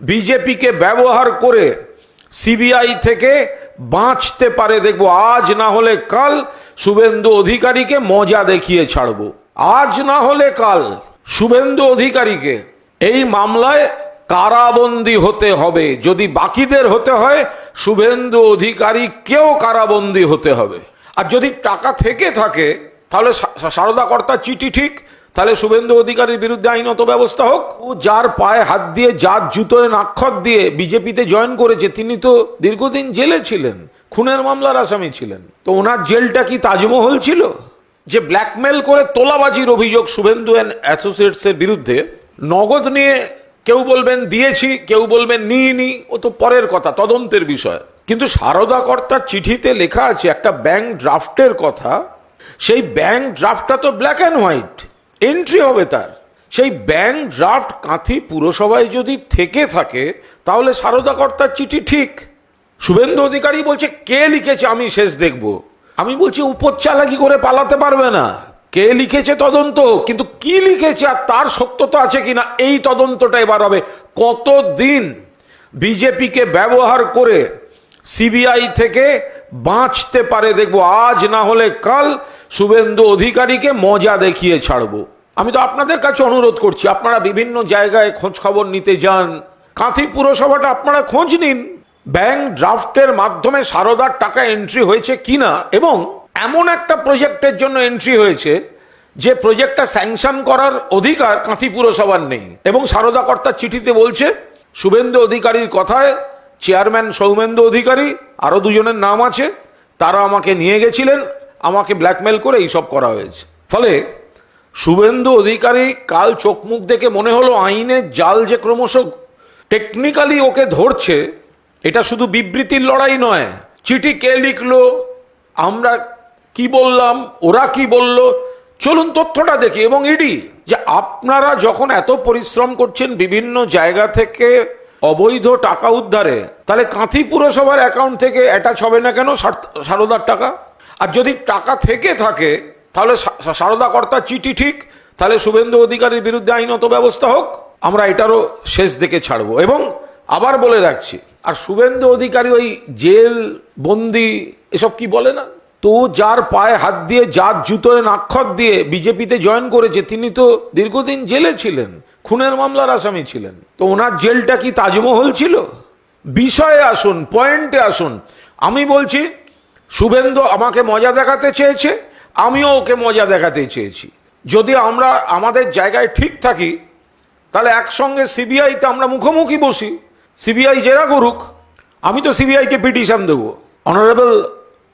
বিজেপিকে ব্যবহার করে সিবিআই থেকে বাঁচতে পারে দেখব। আজ না হলে কাল শুভেন্দু অধিকারীকে মজা দেখিয়ে ছাড়বো। আজ না হলে কাল শুভেন্দু অধিকারীকে এই মামলায় কারাবন্দী হতে হবে। যদি বাকিদের হতে হয়, শুভেন্দু অধিকারীকেও কারাবন্দী হতে হবে। আর যদি টাকা থেকে থাকে, তাহলে সা- সারদা কর্তার চিঠি ঠিক তাহলে শুভেন্দু অধিকারীর বিরুদ্ধে আইনত ব্যবস্থা হোক। ও যার পায়ে হাত দিয়ে, যার জুতোয় নাক্ষত দিয়ে বিজেপিতে জয়েন করেছে, তিনি তো দীর্ঘদিন জেলে ছিলেন, খুনের মামলার আসামি ছিলেন। তো ওনার জেলটা কি তাজমহল ছিল? যে ব্ল্যাকমেল করে তোলাবাজির অভিযোগ শুভেন্দু অ্যান্ড অ্যাসোসিয়েটসের বিরুদ্ধে নগদ নিয়ে কেউ বলবেন দিয়েছি, কেউ বলবেন নিইনি ও তো পরের কথা, তদন্তের বিষয়। কিন্তু সারদা কর্তার চিঠিতে লেখা আছে একটা ব্যাংক ড্রাফটের কথা, সেই ব্যাংক ড্রাফটটা তো ব্ল্যাক অ্যান্ড হোয়াইট। এন্ট্রি হবে তার। সেই ব্যাংক ড্রাফট কাঁথি পুরসভায় যদি থেকে থাকে, তাহলে সারদা কর্তার চিঠি ঠিক। শুভেন্দু অধিকারী বলছে, কে লিখেছে আমি শেষ দেখব? আমি বলছি, উপচালাকি করে পালাতে পারবে না। কে লিখেছে তদন্ত? কিন্তু কি লিখেছে আর তার সত্যতা আছে কিনা, এই তদন্তটা এবার হবে কতদিন? বিজেপিকে ব্যবহার করে সিবিআই থেকে বাঁচতে পারে দেখব। আজ না হলে কাল শুভেন্দু অধিকারীকে মজা দেখিয়ে ছাড়বো। আমি তো আপনাদের কাছে অনুরোধ করছি, আপনারা বিভিন্ন জায়গায় খোঁজ খবর নিতে যান। কাঁথি পুরসভাটা আপনারা খোঁজ নিন। ব্যাংক ড্রাফটের মাধ্যমে সারদার টাকা এন্ট্রি হয়েছে কিনা এবং এমন একটা প্রজেক্টের জন্য এন্ট্রি হয়েছে, যে প্রজেক্টটা স্যাংশন করার অধিকার কাঁথি পুরসভার নেই। এবং সারদা কর্তার চিঠিতে বলছে, শুভেন্দু অধিকারীর কথায় চেয়ারম্যান সৌমেন্দু অধিকারী, আরও দুজনের নাম আছে, তারা আমাকে নিয়ে গেছিলেন, আমাকে ব্ল্যাকমেল করে এইসব করা হয়েছে। ফলে শুভেন্দু অধিকারী কাল চোখ মুখ দেখে মনে হলো আইনের জাল যে ক্রমশ টেকনিক্যালি ওকে ধরছে, এটা শুধু বিবৃতির লড়াই নয়, চিঠি কে লিখলো, আমরা কি বললাম, ওরা কি বলল, চলুন তথ্যটা দেখি। এবং ইডি, যে আপনারা যখন এত পরিশ্রম করছেন বিভিন্ন জায়গা থেকে অবৈধ টাকা উদ্ধারে, তাহলে কাঁথি পুরসভার অ্যাকাউন্ট থেকে অ্যাটাচ হবে না কেন সার- সারদার টাকা? আর যদি টাকা থেকে থাকে, তাহলে সারদা কর্তার চিঠি ঠিক, তাহলে শুভেন্দু অধিকারীর বিরুদ্ধে আইনত ব্যবস্থা হোক, আমরা এটারও শেষ দেখে ছাড়বো। এবং আবার বলে রাখছি, আর শুভেন্দু অধিকারী ওই জেল, বন্দি, এসব কি বলে না? তো যার পায়ে হাত দিয়ে, যার জুতোয় নাক্ষত দিয়ে বিজেপিতে জয়েন করেছে, তিনি তো দীর্ঘদিন জেলে ছিলেন। খুনের মামলার আসামি ছিলেন। তো ওনার জেলটা কি তাজমহল ছিল? বিষয়ে আসুন, পয়েন্টে আসুন। আমি বলছি, শুভেন্দু আমাকে মজা দেখাতে চেয়েছে, আমিও ওকে মজা দেখাতে চেয়েছি। যদি আমরা আমাদের জায়গায় ঠিক থাকি, তাহলে একসঙ্গে সিবিআইতে আমরা মুখোমুখি বসি। সিবিআই জেরা করুক, আমি তো সিবিআইকে পিটিশন দেবো। অনারেবল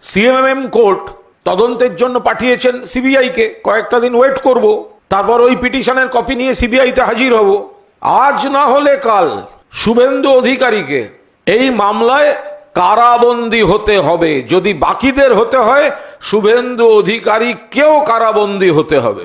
সিএমএম কোর্ট তদন্তের জন্য পাঠিয়েছেন সিবিআইকে। কয়েকটা দিন ওয়েট করব। তারপর ওই পিটিশনের কপি নিয়ে সিবিআইতে হাজির হব। আজ না হলে কাল শুভেন্দু অধিকারীকে এই মামলায় কারাবন্দি হতে হবে। যদি বাকিদের হতে হয়, শুভেন্দু অধিকারী কেউ কারাবন্দি হতে হবে।